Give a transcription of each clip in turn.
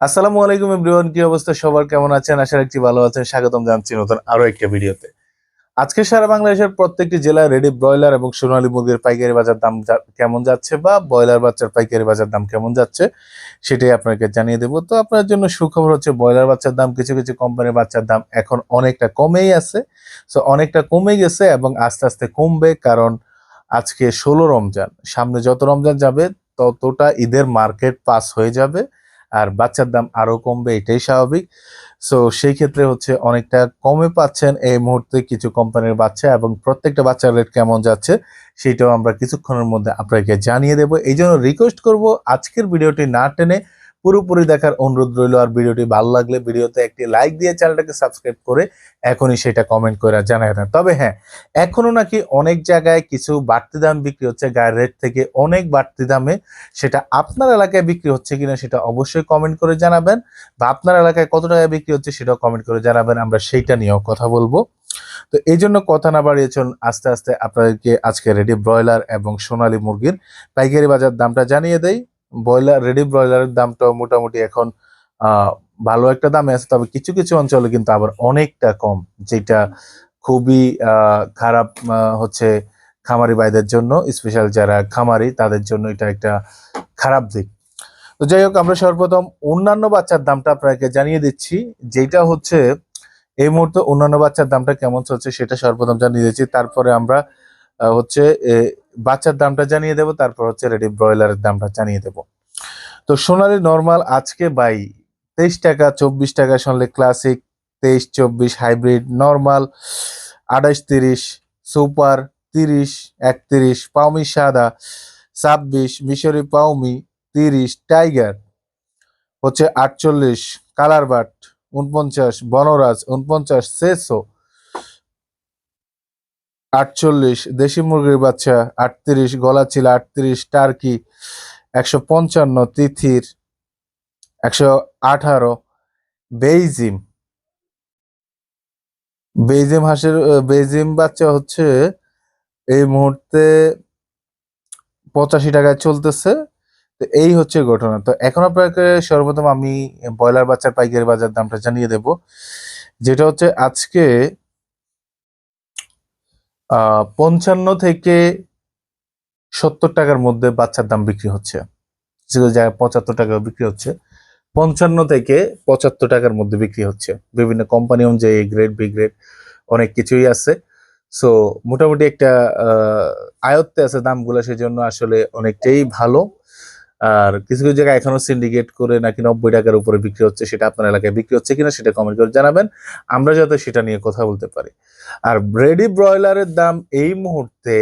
আসসালামু আলাইকুম এভরিওয়ান, কি অবস্থা? সবার কেমন আছেন? আশা রাখছি ভালো আছেন। স্বাগতম জানছি নতুন আরও একটা ভিডিওতে। আজকে সারা বাংলাদেশের প্রত্যেকটি জেলায় রেডি ব্রয়লার এবং সোনালী মুরগির পাইকারি বাজার দাম কেমন যাচ্ছে বা ব্রয়লার বাচ্চার পাইকারি বাজার দাম কেমন যাচ্ছে, সেটাই আপনাকে জানিয়ে দেবো। তো আপনার জন্য সুখবর হচ্ছে ব্রয়লার বাচ্চার দাম, কিছু কিছু কোম্পানির বাচ্চার দাম এখন অনেকটা কমেই আছে। সো অনেকটা কমে গেছে এবং আস্তে আস্তে কমবে কারণ আজকে ষোলো রমজান। সামনে যত রমজান যাবে, ততটা ঈদের মার্কেট পাস হয়ে যাবে। আর বাচ্চার দাম আরও কমবে, এটাই স্বাভাবিক। সো সেই ক্ষেত্রে হচ্ছে অনেকটা কমে পাচ্ছেন এই মুহূর্তে কিছু কোম্পানির বাচ্চা এবং প্রত্যেকটা বাচ্চার রেট কেমন যাচ্ছে সেটাও আমরা কিছুক্ষণের মধ্যে আপনাকে জানিয়ে দেব। এই জন্য রিকোয়েস্ট করব আজকের ভিডিওটি না টেনে পুরোপুরি দেখার অনুরোধ রইল। আর ভিডিওটি ভালো লাগলে ভিডিওতে একটি লাইক দিয়ে চ্যানেলটাকে সাবস্ক্রাইব করে এখনই সেটা কমেন্ট করে জানাই দেন। তবে হ্যাঁ এখনও নাকি অনেক জায়গায় কিছু বাড়তি দাম বিক্রি হচ্ছে। গায়ের রেট থেকে অনেক বাড়তি দামে সেটা আপনার এলাকায় বিক্রি হচ্ছে কিনা সেটা অবশ্যই কমেন্ট করে জানাবেন বা আপনার এলাকায় কত টাকায় বিক্রি হচ্ছে সেটাও কমেন্ট করে জানাবেন। আমরা সেইটা নিয়েও কথা বলব। তো এই জন্য কথা না বাড়িয়ে চলুন, আস্তে আস্তে আপনাদেরকে আজকে রেডি ব্রয়লার এবং সোনালী মুরগির পাইকারি বাজার দামটা জানিয়ে দেই। ব্রয়লার রেডি ব্রয়লারের দামটাও মোটামুটি এখন ভালো একটা দামে আছে। তবে কিছু কিছু অঞ্চলে কিন্তু আবার অনেকটা কম, যেটা খুবই খারাপ হচ্ছে খামারি ভাইদের জন্য স্পেশাল যারা খামারি, তাদের জন্য এটা একটা খারাপ দিক। তো যাই হোক, আমরা সর্বপ্রথম অন্যান্য বাচ্চার দামটা আপনাকে জানিয়ে দিচ্ছি, যেটা হচ্ছে এই মুহূর্তে অন্যান্য বাচ্চার দামটা কেমন চলছে সেটা সর্বপ্রথম জানিয়ে দিচ্ছি। তারপরে আমরা হচ্ছে বাচ্চার দামটা জানিয়ে দেব, তারপর হচ্ছে রেডি ব্রয়লারের দামটা জানিয়ে দেব। তো সোনালি নর্মাল আজকে বাই তেইশ টাকা, চব্বিশ টাকা শুনলে ক্লাসিক তেইশ, চব্বিশ হাইব্রিড নর্মাল আঠাশ, তিরিশ সুপার তিরিশ, একত্রিশ পাউমি সাদা, ছাব্বিশ, মিশরি পাউমি তিরিশ টাইগার হচ্ছে আটচল্লিশ কালার বাট উনপঞ্চাশ বনরাজ উনপঞ্চাশ সেসো আটচল্লিশ, দেশি মুরগির বাচ্চা আটত্রিশ, গলা গলাচিল আটত্রিশ, টার্কি একশো পঞ্চান্ন, তিথির একশো আঠারো, বেইজিম। বেইজিম হাঁসের বেইজিম বাচ্চা হচ্ছে এই মুহূর্তে পঁচাশি টাকায় চলতেছে। তো এই হচ্ছে ঘটনা। তো এখন আপনাকে সর্বপ্রথম আমি ব্রয়লার বাচ্চার পাইকারি বাজার দামটা জানিয়ে দেব। যেটা হচ্ছে আজকে পঞ্চান্ন থেকে সত্তর টাকার মধ্যে বাচ্চার দাম বিক্রি হচ্ছে। কিছু জায়গায় পঁচাত্তর টাকা বিক্রি হচ্ছে। পঞ্চান্ন থেকে পঁচাত্তর টাকার মধ্যে বিক্রি হচ্ছে। বিভিন্ন কোম্পানি অনুযায়ী গ্রেড বি গ্রেড অনেক কিছুই আছে। সো মোটামুটি একটা আয়ত্তে আছে দামগুলো সেই জন্য আসলে অনেকটাই ভালো। আর কিছু কিছু জায়গায় এখনও সিন্ডিকেট করে নাকি নব্বই টাকার উপরে বিক্রি হচ্ছে, সেটা আপনার এলাকায় বিক্রি হচ্ছে কিনা সেটা কমেন্ট করে জানাবেন। আমরা যাতে সেটা নিয়ে কথা বলতে পারি। আর ব্রেডি ব্রয়লারের দাম এই মুহূর্তে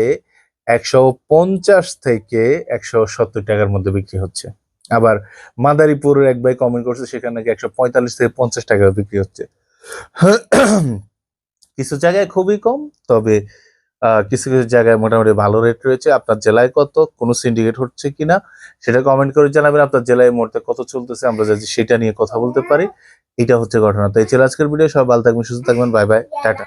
একশো পঞ্চাশ থেকে একশো সত্তর টাকার মধ্যে বিক্রি হচ্ছে। আবার মাদারীপুরের এক ভাই কমেন্ট করছে, সেখানে নাকি একশো পঁয়তাল্লিশ থেকে পঞ্চাশ টাকা বিক্রি হচ্ছে। কিছু জায়গায় খুবই কম, তবে কিছু কিছু জায়গায় মোটামুটি ভালো রেট রয়েছে। আপনার জেলায় কত? কোনো সিন্ডিকেট হচ্ছে কিনা? সেটা কমেন্ট করে জানাবেন। আপনার জেলায় মোটে কত চলতেছে? আমরা যদি সেটা নিয়ে কথা বলতে পারি, এটা হচ্ছে ঘটনা। তো এই ছিল আজকের ভিডিও সব ভালো থাকবেন, সুস্থ থাকবেন। Bye bye tata.